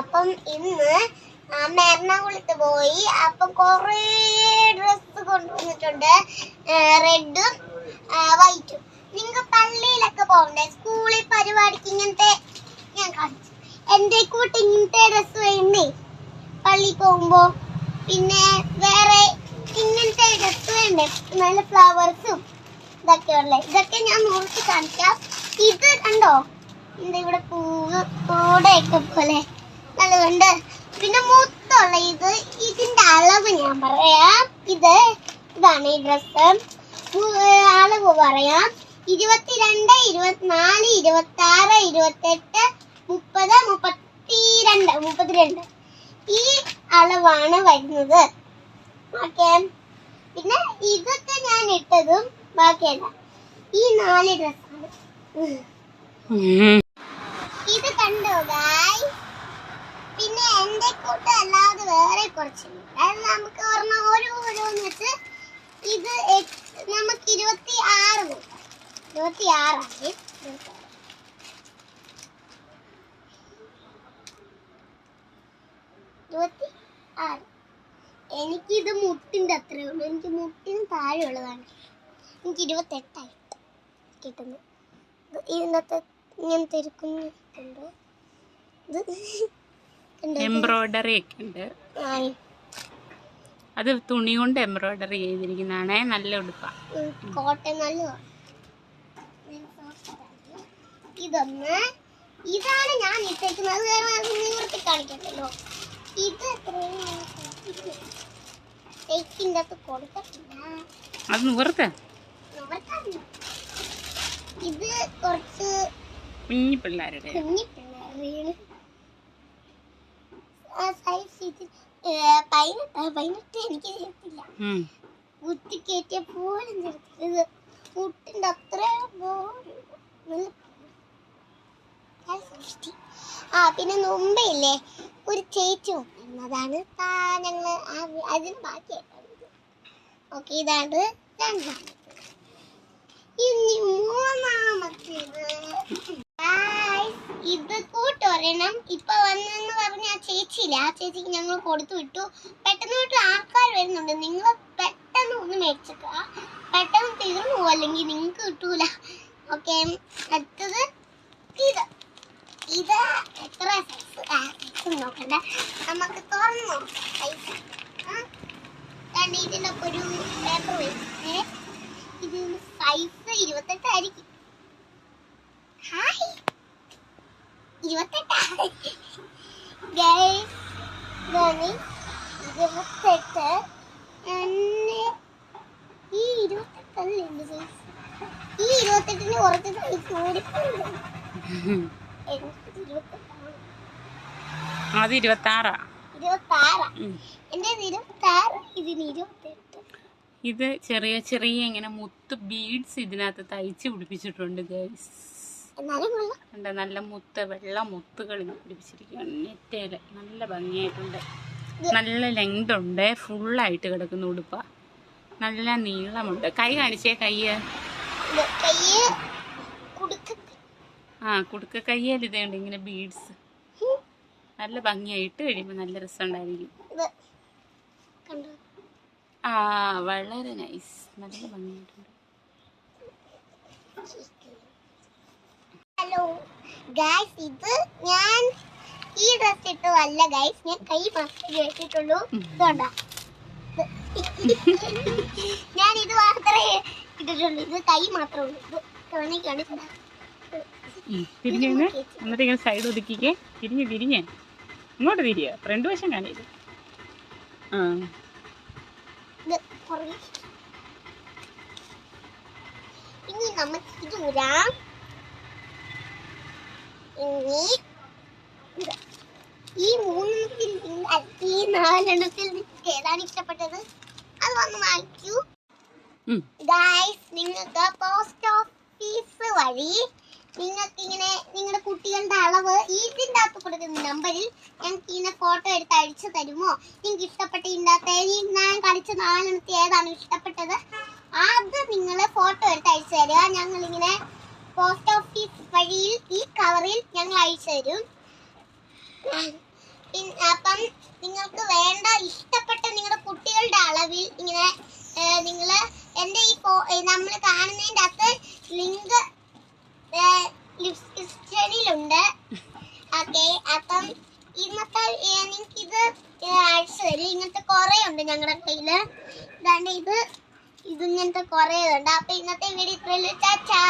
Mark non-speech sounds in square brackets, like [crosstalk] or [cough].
അപ്പം ഇന്ന് അമ്മ എറണാകുളത്ത് പോയി. അപ്പം കൊറേ ഡ്രസ് കൊണ്ടുവന്നിട്ടുണ്ട്. റെഡും വൈറ്റും. നിങ്ങൾക്ക് പള്ളിയിലൊക്കെ പോകണ്ടേ സ്കൂളിൽ പരിപാടിക്ക് ഇങ്ങനത്തെ ഞാൻ കാണിച്ചു. എന്റെ കൂട്ടി ഇങ്ങനത്തെ ഡ്രസ് വേണ്ടേ? പള്ളി പോകുമ്പോ? പിന്നെ വേറെ ഇങ്ങനത്തെ ഡ്രസ് വേണ്ടേ? നല്ല ഫ്ലവേഴ്സും ഇതൊക്കെ ഉള്ളത് ഇതൊക്കെ ഞാൻ നോക്കി കാണിക്കാം. ഇത് കണ്ടോ? എന്താ ഇവിടെ പൂവ് കൂടെയൊക്കെ പോലെ. നല്ലതുണ്ട് പിന്നെ മൊത്തമുള്ള ഇത് ഇതിന്റെ അളവ് ഞാൻ പറയാം. ഇത് ഇതാണ് ഈ ഡ്രസ് അളവ് പറയാം. ഇരുപത്തിരണ്ട് ഇരുപത്തിനാല് ഇരുപത്തി ആറ് ഇരുപത്തെട്ട് മുപ്പത് മുപ്പത്തിരണ്ട് മുപ്പത്തിരണ്ട്. ഈ അളവാണ് വരുന്നത്. ഓക്കെ. പിന്നെ ഇതൊക്കെ ഞാൻ ഇട്ടതും ബാക്കിയല്ല. ഈ നാല് ഡ്രസ്സാണ് ഇത് കണ്ടോ ഗായ് എന്റെ കൂട്ട് അല്ലാതെ വേറെ കുറച്ചുണ്ട് നമുക്ക് ഓരോ ഓരോന്നിട്ട് ഇത് നമുക്ക് ഇരുപത്തി ആറ് ഇരുപത്തി ആറാണ്. ഇരുപത്തി ആറ്. എനിക്കിത് മുട്ടിന്റെ അത്രേ ഉള്ളൂ. എനിക്ക് മുട്ടിന് താഴെയുള്ളതാണ്. എനിക്ക് ഇരുപത്തെട്ടായി കിട്ടുന്നത് ഇന്നത്തെ ഇങ്ങനത്തെ ഒരു കുഞ്ഞ് ഇത്? എംബ്രോയിഡറി ഒക്കെ ഉണ്ട്. അത് തുണി കൊണ്ട് എംബ്രോയിഡറി ചെയ്തിരിക്കുന്നതാണ്. നല്ല ഉടുപ്പാണ് ഇതൊന്ന് ഇതാണ് ഞാൻ ഇട്ടേക്കുന്നത്. നിവർത്തി കാണിക്കട്ടല്ലോ ഇത് എയ്റ്റിന്റെ അകത്ത് കൊടുത്തിട്ടില്ല. അത് നിവർത്ത്. ഇത് കുറച്ച് കുഞ്ഞി പിള്ളേരുടെ കുഞ്ഞി ഏ, പതിനെട്ടാ എനിക്ക്. കുത്തി കയറ്റിയ പോലും അത്ര ആ പിന്നെ മുമ്പേ ഇല്ലേ ഒരു ചേച്ചി വന്നിരുന്നതാണ് ഞങ്ങൾ അതിന് ബാക്കി ഓക്കെ ഇതാണ് രണ്ടാമത്തെ ഇനി മൂന്നാമത്തേത്. കൂട്ടൊരെണ്ണം ഇപ്പൊ വന്നെന്ന് പറഞ്ഞ ആ ചേച്ചിയില്ല ആ ചേച്ചിക്ക് ഞങ്ങൾ കൊടുത്തു വിട്ടു. പെട്ടെന്ന് വീട്ടിൽ ആൾക്കാർ വരുന്നുണ്ട്. നിങ്ങൾ പെട്ടെന്ന് ഒന്ന് മേടിച്ചിട്ട് പെട്ടെന്ന് തീർന്നു പോകും അല്ലെങ്കിൽ നിങ്ങൾക്ക് കിട്ടൂല. ഓക്കെ അടുത്തത് ഇത്. ഇത് എത്ര സൈസ് നോക്കണ്ട. നമുക്ക് തുറന്നു നോക്കാം. സൈസ് ഇതിന്റെ ഒപ്പം ഒരു പേപ്പർ വെച്ചിട്ട് ഇത് സൈസ് ഇരുപത്തെട്ടായിരിക്കും ഹായ് ഇരുപത്തെട്ടാ. ഗൈസ് ഇതാണ് ഇരുപത്തെട്ട്. എന്നെ ഈ ഇരുപത്തെട്ടല്ലേ എന്റെ സൈസ് ഈ ഇരുപത്തെട്ടിന് കുറച്ച് സൈസ് കൂടിപ്പോയി. ഇരുപത്തെട്ടാണ് അത് ഇരുപത്താറാ. എന്റെ ഇരുപത്താറ് ഇതിന് ഇരുപത്തെട്ട്. ഇത് ചെറിയ ചെറിയ ഇങ്ങനെ മുത്ത് ബീഡ്സ് ഇതിനകത്ത് തയ്ച്ച് പിടിപ്പിച്ചിട്ടുണ്ട് ഗൈസ് നല്ല മുത്ത് വെള്ള മുത്തുകൾ പിടിപ്പിച്ചിരിക്കുകയാണ്. നെറ്റയിൽ നല്ല ഭംഗിയായിട്ടുണ്ട്. നല്ല ലെങ്ത് ഉണ്ട് ഫുള്ളായിട്ട് കിടക്കുന്ന ഉടുപ്പ. നല്ല നീളമുണ്ട്. കൈ കാണിച്ചേ കയ്യ്. ആ കുടുക്ക കയ്യിൽ ഇതുണ്ട് ഇങ്ങനെ ബീഡ്സ്. നല്ല ഭംഗിയായിട്ട് കഴിയുമ്പോൾ നല്ല രസമുണ്ടായിരിക്കും. ആ വളരെ നൈസ് നല്ല ഭംഗിയായിട്ടുണ്ട്. ഹലോ. ഗൈസ് ഇത് ഞാൻ ഈ ഡ്രസ് ഇട്ടതല്ല ഗൈസ് ഞാൻ കൈ മാത്രമേ വെച്ചിട്ടുള്ളൂ. ഇതുകൊണ്ടാ. [laughs] ഞാൻ ഇത് മാത്രമേ ഇട്ടിട്ടുള്ളൂ. ഇത് കൈ മാത്രമേ ഉള്ളൂ. ഇത് ഉം. തിരിഞ്ഞ് എന്നിട്ട് ഇങ്ങനെ സൈഡ് ഒതുക്കിക്കേ. തിരിഞ്ഞ് തിരിഞ്ഞ്. ഇങ്ങോട്ട് തിരിയ ഫ്രണ്ട് വശം കാണിയത് ആ. ഇനി നമുക്ക് ഇത് ഊരാം. ഇനി ഈ മൂന്നെണ്ണത്തിൽ ഈ നാലെണ്ണത്തിൽ ഏതാണ് ഇഷ്ടപ്പെട്ടത്? അത് വന്ന് വാങ്ങിക്കൂ. ഗായ്സ് നിങ്ങൾക്ക് പോസ്റ്റ് ഓഫീസ് വഴി നിങ്ങൾക്ക് ഇങ്ങനെ നിങ്ങളുടെ കുട്ടികളുടെ അളവ് ഇതിന്റെ അകത്ത് കൊടുക്കുന്ന നമ്പറിൽ ഞങ്ങൾക്ക് ഇങ്ങനെ ഫോട്ടോ എടുത്ത് അയച്ചു തരുമോ? നിങ്ങൾക്ക് ഇഷ്ടപ്പെട്ട ഇണ്ടാത്ത ഞാൻ കളിച്ച നാലെണ്ണത്തിൽ ഏതാണ് ഇഷ്ടപ്പെട്ടത്? അത് നിങ്ങൾ ഫോട്ടോ എടുത്ത് അയച്ചു തരിക. ഞങ്ങൾ ഇങ്ങനെ പോസ്റ്റ് വഴിയിൽ ഈ കവറിൽ ഞങ്ങൾ അയച്ചു തരും. അപ്പം നിങ്ങൾക്ക് വേണ്ട ഇഷ്ടപ്പെട്ട നിങ്ങളുടെ കുട്ടികളുടെ അളവിൽ ഇങ്ങനെ നിങ്ങൾ എന്റെ ഈ നമ്മൾ കാണുന്നതിന്റെ അകത്ത് ലിങ്ക് ഡിസ്ക്രിപ്ഷനിലുണ്ട് ഓക്കെ അപ്പം ഇന്നത്തെ നിങ്ങൾക്ക് ഇത് അയച്ചു തരും. ഇങ്ങനത്തെ കുറേ ഉണ്ട് ഞങ്ങളുടെ കയ്യിൽ ഇതാണ് ഇത് ഇതിങ്ങനത്തെ കുറേ ഉണ്ട് അപ്പം ഇന്നത്തെ വീഡിയോ ഇത്രയുള്ളൂ ചാച്ചാ